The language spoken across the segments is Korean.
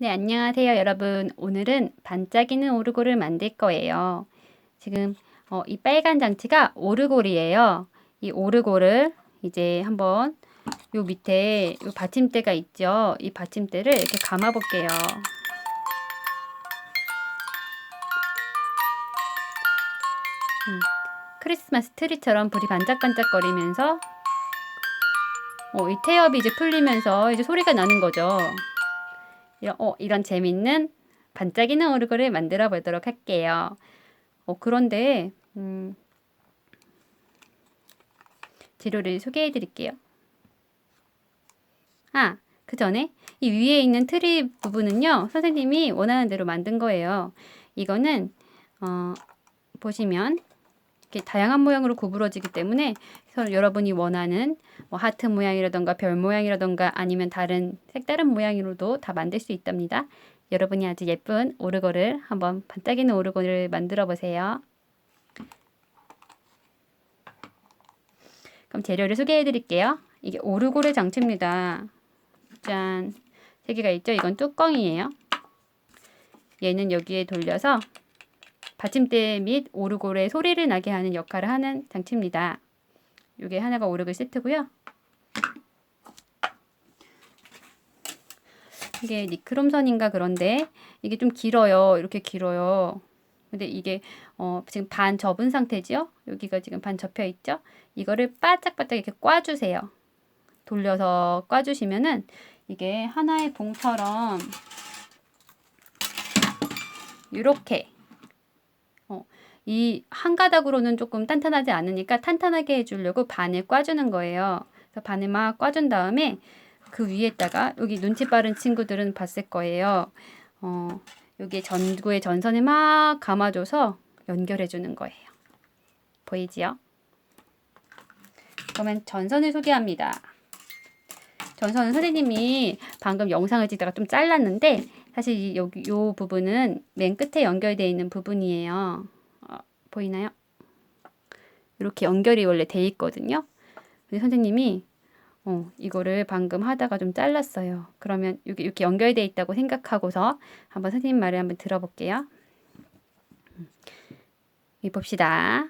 네, 안녕하세요, 여러분. 오늘은 반짝이는 오르골을 만들 거예요. 지금 어, 이 빨간 장치가 오르골이에요. 이 오르골을 이제 한번 요 밑에 요 받침대가 있죠. 이 받침대를 이렇게 감아 볼게요. 음, 크리스마스 트리처럼 불이 반짝반짝거리면서 어, 이 태엽이 이제 풀리면서 이제 소리가 나는 거죠. 이런, 어, 이런 재밌는 반짝이는 오르골을 만들어 보도록 할게요. 어, 그런데, 음, 재료를 소개해 드릴게요. 아, 그 전에 이 위에 있는 트리 부분은요, 선생님이 원하는 대로 만든 거예요. 이거는, 어, 보시면, 이렇게 다양한 모양으로 구부러지기 때문에 여러분이 원하는 뭐 하트 모양이라던가 별 모양이라던가 아니면 다른 색다른 모양으로도 다 만들 수 있답니다. 여러분이 아주 예쁜 오르골을 한번 반짝이는 오르골을 만들어 보세요. 그럼 재료를 소개해 드릴게요. 이게 오르골의 장치입니다. 짠. 세 개가 있죠? 이건 뚜껑이에요. 얘는 여기에 돌려서 받침대 및 오르골의 소리를 나게 하는 역할을 하는 장치입니다. 이게 하나가 오르골 세트고요. 이게 니크롬선인가 그런데 이게 좀 길어요. 이렇게 길어요. 근데 이게 어 지금 반 접은 상태지요? 여기가 지금 반 접혀 있죠? 이거를 바짝바짝 이렇게 꽈주세요. 돌려서 꽈주시면은 이게 하나의 봉처럼 이렇게 어, 이 한 가닥으로는 조금 탄탄하지 않으니까 탄탄하게 해주려고 반을 꽈주는 거예요. 그래서 반을 막 꽈준 다음에 그 위에다가 여기 눈치 빠른 친구들은 봤을 거예요. 어, 여기 전구의 전선을 막 감아줘서 연결해 주는 거예요. 보이지요? 그러면 전선을 소개합니다. 전선은 선생님이 방금 영상을 찍다가 좀 잘랐는데 사실 이 여기 요 부분은 맨 끝에 연결되어 있는 부분이에요. 어, 보이나요? 이렇게 연결이 원래 돼 있거든요. 근데 선생님이 어, 이거를 방금 하다가 좀 잘랐어요. 그러면 여기 이렇게 연결돼 있다고 생각하고서 한번 선생님 말을 한번 들어볼게요. 이 봅시다.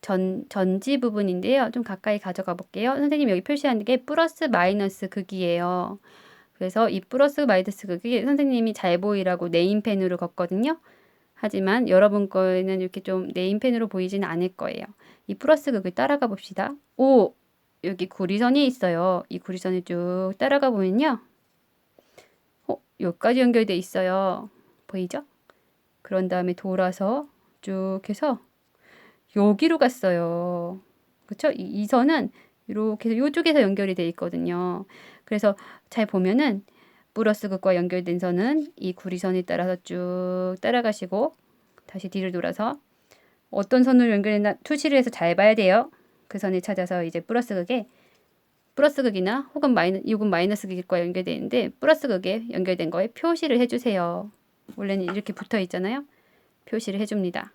전, 전지 부분인데요. 좀 가까이 가져가 볼게요. 선생님 여기 표시하는 게 플러스 마이너스 극이에요. 그래서 이 플러스 마이너스 극이 선생님이 잘 보이라고 네임펜으로 걷거든요. 하지만 여러분 거에는 이렇게 좀 네임펜으로 보이지는 않을 거예요. 이 플러스 극을 따라가 봅시다. 오! 여기 구리선이 있어요. 이 구리선을 쭉 따라가 보면요. 어, 여기까지 연결돼 있어요. 보이죠? 그런 다음에 돌아서 쭉 해서 여기로 갔어요. 그쵸? 이, 이 선은 이렇게 해서 이쪽에서 연결이 돼 있거든요. 그래서 잘 보면은 플러스 극과 연결된 선은 이 구리선에 따라서 쭉 따라가시고 다시 뒤를 돌아서 어떤 선으로 연결했나 투시를 해서 잘 봐야 돼요. 그 선을 찾아서 이제 플러스 극에 플러스 극이나 혹은 마이너 이건 마이너스 극과 연결되어 있는데 플러스 극에 연결된 거에 표시를 해주세요. 원래는 이렇게 붙어 있잖아요. 표시를 해줍니다.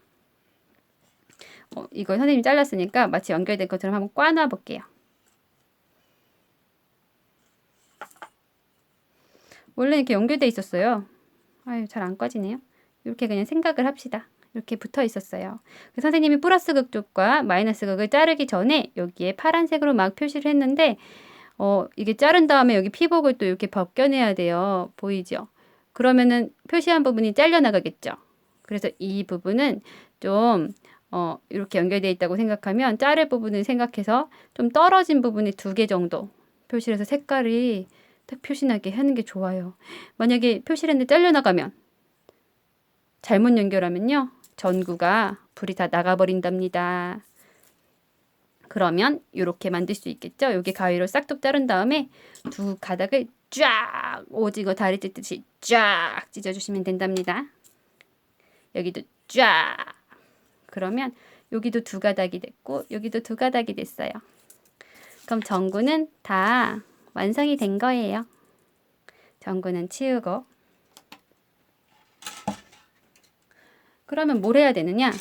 어, 이걸 선생님이 잘랐으니까 마치 연결된 것처럼 한번 꽈놔 볼게요. 원래 이렇게 연결돼 있었어요. 아유, 잘 안 꺼지네요. 이렇게 그냥 생각을 합시다. 이렇게 붙어 있었어요. 그 선생님이 플러스 극 쪽과 마이너스 극을 자르기 전에 여기에 파란색으로 막 표시를 했는데 어, 이게 자른 다음에 여기 피복을 또 이렇게 벗겨내야 돼요. 보이죠? 그러면은 표시한 부분이 잘려나가겠죠. 그래서 이 부분은 좀 어, 이렇게 연결되어 있다고 생각하면 자를 부분을 생각해서 좀 떨어진 부분이 두 개 정도 표시를 해서 색깔이 딱 표시나게 하는 게 좋아요. 만약에 표시를 했는데 잘려나가면 잘못 연결하면요. 전구가 불이 다 나가버린답니다. 그러면 이렇게 만들 수 있겠죠. 여기 가위로 싹둑 자른 다음에 두 가닥을 쫙 오징어 다리 찢듯이 쫙 찢어주시면 된답니다. 여기도 쫙 그러면 여기도 두 가닥이 됐고 여기도 두 가닥이 됐어요. 그럼 전구는 다 완성이 된 거예요. 전구는 치우고 그러면 뭘 해야 되느냐?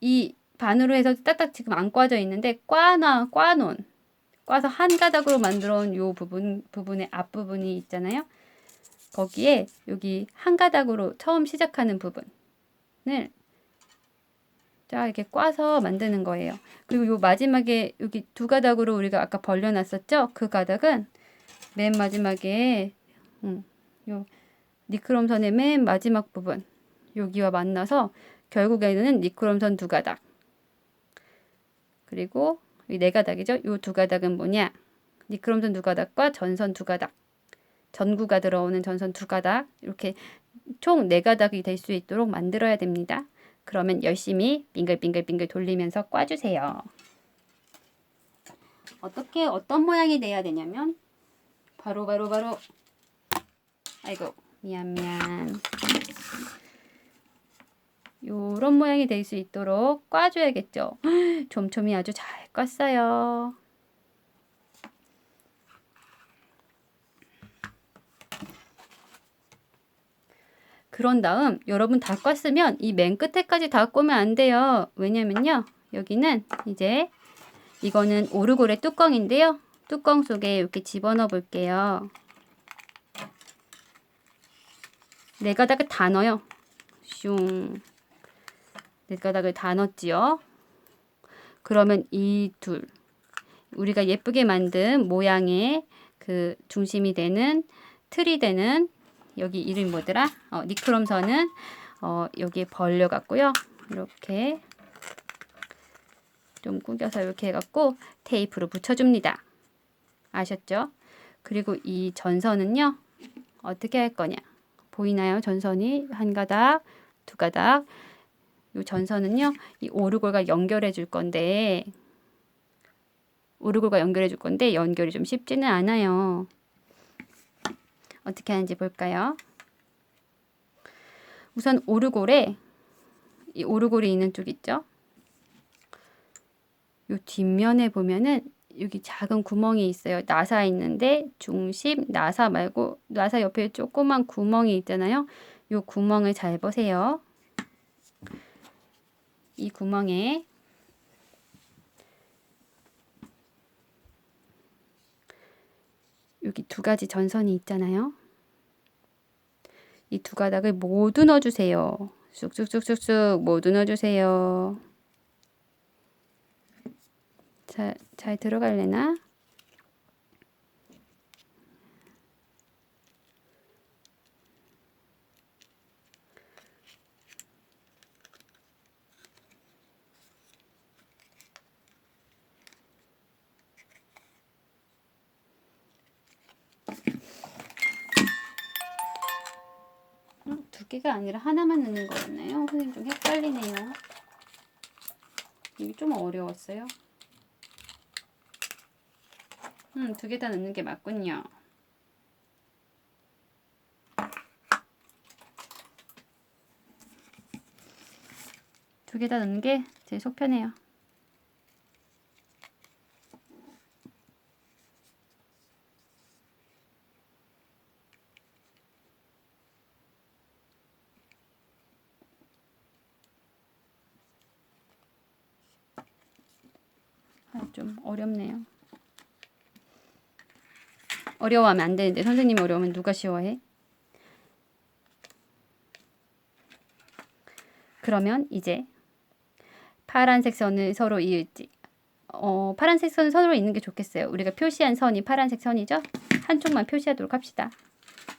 이 반으로 해서 딱딱 지금 안 꽈져 있는데 꽈나 꽈놓은 꽈서 한 가닥으로 만들어 온 요 부분 부분의 앞 부분이 있잖아요. 거기에 여기 한 가닥으로 처음 시작하는 부분을 자 이렇게 꽈서 만드는 거예요. 그리고 요 마지막에 여기 두 가닥으로 우리가 아까 벌려놨었죠? 그 가닥은 맨 마지막에 음, 요 니크롬선의 맨 마지막 부분 여기와 만나서 결국에는 니크롬선 두 가닥 그리고 이 네 가닥이죠. 요 두 가닥은 뭐냐? 니크롬선 두 가닥과 전선 두 가닥 전구가 들어오는 전선 두 가닥 이렇게 총 네 가닥이 될 수 있도록 만들어야 됩니다. 그러면 열심히 빙글빙글빙글 돌리면서 꽈주세요. 어떻게 어떤 모양이 돼야 되냐면 바로 바로 바로 아이고 미안 미안 요런 모양이 될 수 있도록 꽈줘야겠죠. 촘촘히 아주 잘 껐어요. 그런 다음 여러분 다 껐으면 이 맨 끝에까지 다 꽂으면 안 돼요. 왜냐면요. 여기는 이제 이거는 오르골의 뚜껑인데요. 뚜껑 속에 이렇게 집어넣어 볼게요. 네 가닥을 다 넣어요. 슝. 네 가닥을 다 넣었지요. 그러면 이 둘, 우리가 예쁘게 만든 모양의 그 중심이 되는 틀이 되는 여기 이름이 뭐더라? 어, 니크롬선은 어, 여기에 벌려 갖고요. 이렇게 좀 구겨서 이렇게 해갖고 테이프로 붙여줍니다. 아셨죠? 그리고 이 전선은요. 어떻게 할 거냐? 보이나요? 전선이 한 가닥, 두 가닥. 이 전선은요. 이 오르골과 연결해 줄 건데 오르골과 연결해 줄 건데 연결이 좀 쉽지는 않아요. 어떻게 하는지 볼까요? 우선 오르골에 이 오르골이 있는 쪽 있죠? 요 뒷면에 보면은 여기 작은 구멍이 있어요. 나사 있는데 중심 나사 말고 나사 옆에 조그만 구멍이 있잖아요. 요 구멍을 잘 보세요. 이 구멍에 여기 두 가지 전선이 있잖아요. 이 두 가닥을 모두 넣어주세요. 쑥쑥쑥쑥쑥 모두 넣어주세요. 잘, 잘 들어갈래나? 어, 두 개가 아니라 하나만 넣는 거였나요? 선생님 좀 헷갈리네요. 이게 좀 어려웠어요. 음, 두 개 다 넣는 게 맞군요. 두 개 다 넣는 게 제일 속 편해요. 아, 좀 어렵네요. 어려워하면 안 되는데 선생님이 어려우면 누가 쉬워해? 그러면 이제 파란색 선을 서로 이을지 어, 파란색 선을 서로 있는 게 좋겠어요. 우리가 표시한 선이 파란색 선이죠? 한쪽만 표시하도록 합시다.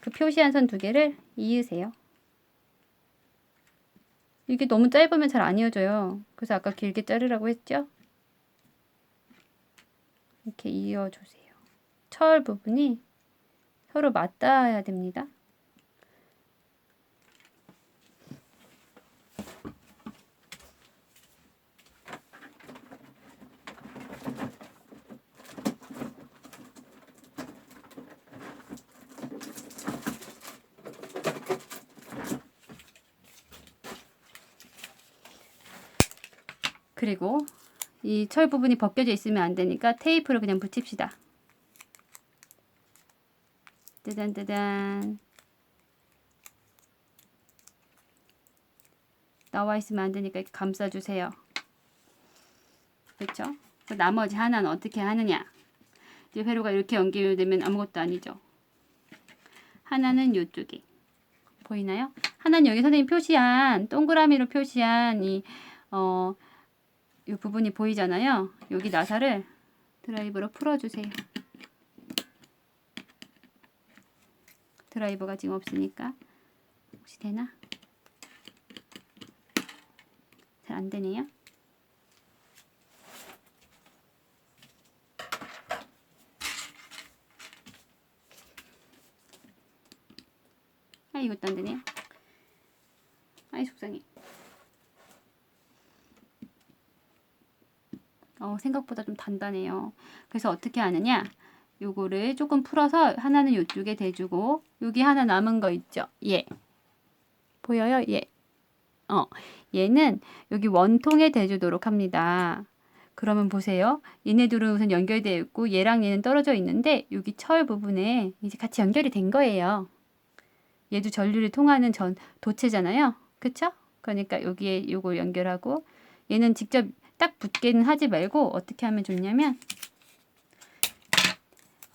그 표시한 선 두 개를 이으세요. 이게 너무 짧으면 잘 안 이어져요. 그래서 아까 길게 자르라고 했죠? 이렇게 이어주세요. 철 부분이 서로 맞닿아야 됩니다. 그리고 이 철 부분이 벗겨져 있으면 안 되니까 테이프를 그냥 붙입시다. 뜨단뜨단 나와 있으면 안 되니까 이렇게 감싸주세요. 그렇죠? 나머지 하나는 어떻게 하느냐? 이제 회로가 이렇게 연결되면 아무것도 아니죠. 하나는 이쪽에 보이나요? 하나는 여기 선생님 표시한 동그라미로 표시한 이 어, 이 부분이 보이잖아요. 여기 나사를 드라이브로 풀어주세요. 드라이버가 지금 없으니까 혹시 되나? 잘 안 되네요. 아 이것도 안 되네요. 아이 속상해. 어, 생각보다 좀 단단해요. 그래서 어떻게 하느냐? 요거를 조금 풀어서 하나는 요쪽에 대주고 여기 하나 남은 거 있죠? 얘. 보여요? 얘. 어, 얘는 여기 원통에 대주도록 합니다. 그러면 보세요. 얘네들은 우선 연결되어 있고 얘랑 얘는 떨어져 있는데 여기 철 부분에 이제 같이 연결이 된 거예요. 얘도 전류를 통하는 전 도체잖아요. 그쵸? 그러니까 여기에 요걸 연결하고 얘는 직접 딱 붙게는 하지 말고 어떻게 하면 좋냐면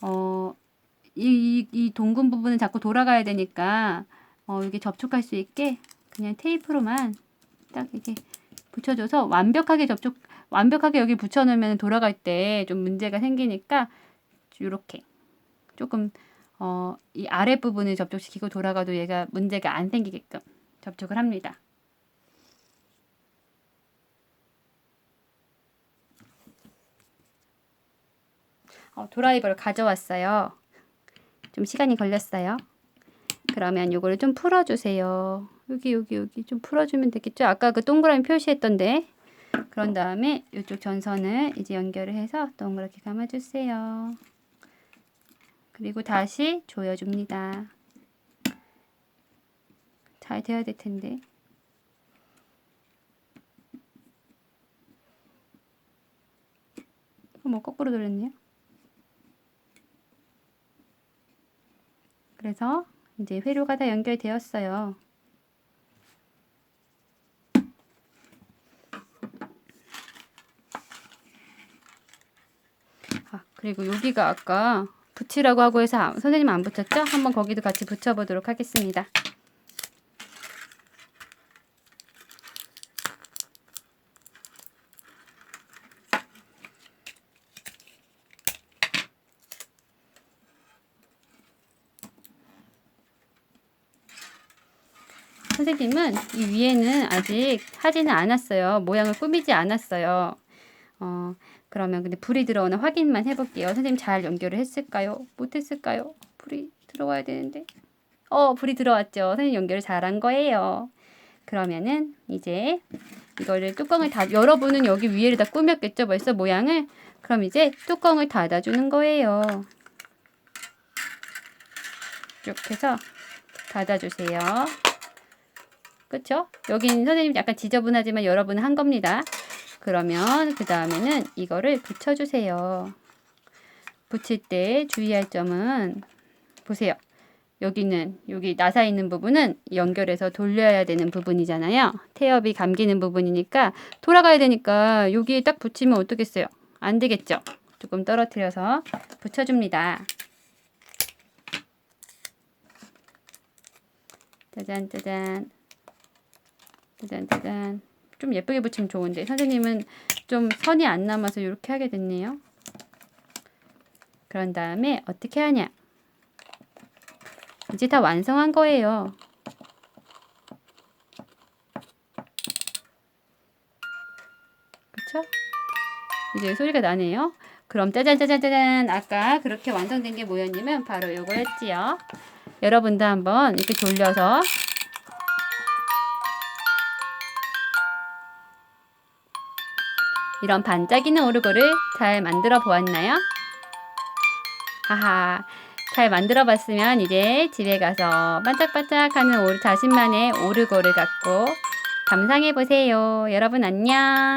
어, 이, 이, 이 동근 부분은 자꾸 돌아가야 되니까 어, 이게 접촉할 수 있게 그냥 테이프로만 딱 이렇게 붙여줘서 완벽하게 접촉 완벽하게 여기 붙여놓으면 돌아갈 때 좀 문제가 생기니까 이렇게 조금 어, 이 아랫 부분을 접촉시키고 돌아가도 얘가 문제가 안 생기게끔 접촉을 합니다. 어, 드라이버를 가져왔어요. 좀 시간이 걸렸어요. 그러면 요거를 좀 풀어주세요. 여기 여기 여기 좀 풀어주면 되겠죠? 아까 그 동그라미 표시했던데 그런 다음에 이쪽 전선을 이제 연결을 해서 동그랗게 감아주세요. 그리고 다시 조여줍니다. 잘 돼야 될 텐데. 어머 거꾸로 돌렸네요. 그래서 이제 회로가 다 연결되었어요. 아, 그리고 여기가 아까 붙이라고 하고 해서 아- 선생님 안 붙였죠? 한번 거기도 같이 붙여보도록 하겠습니다. 선생님은 이 위에는 아직 하지는 않았어요. 모양을 꾸미지 않았어요. 어, 그러면 근데 불이 들어오나 확인만 해볼게요. 선생님 잘 연결을 했을까요? 못했을까요? 불이 들어와야 되는데. 어, 불이 들어왔죠. 선생님 연결을 잘한 거예요. 그러면은 이제 이거를 뚜껑을 다 여러분은 여기 위에를 다 꾸몄겠죠? 벌써 모양을. 그럼 이제 뚜껑을 닫아주는 거예요. 쭉 해서 닫아주세요. 그쵸? 여긴 선생님 약간 지저분하지만 여러분은 한 겁니다. 그러면 그 다음에는 이거를 붙여주세요. 붙일 때 주의할 점은 보세요. 여기는 여기 나사 있는 부분은 연결해서 돌려야 되는 부분이잖아요. 태엽이 감기는 부분이니까 돌아가야 되니까 여기에 딱 붙이면 어떻겠어요? 안 되겠죠? 조금 떨어뜨려서 붙여줍니다. 짜잔 짜잔 짜잔 짜잔 좀 예쁘게 붙이면 좋은데 선생님은 좀 선이 안 남아서 이렇게 하게 됐네요. 그런 다음에 어떻게 하냐? 이제 다 완성한 거예요. 그쵸? 이제 소리가 나네요. 그럼 짜잔 짜잔 짜잔 아까 그렇게 완성된 게 뭐였냐면 바로 요거였지요. 여러분도 한번 이렇게 돌려서 이런 반짝이는 오르골을 잘 만들어 보았나요? 하하, 잘 만들어 봤으면 이제 집에 가서 반짝반짝 하는 오, 자신만의 오르골을 갖고 감상해 보세요. 여러분 안녕.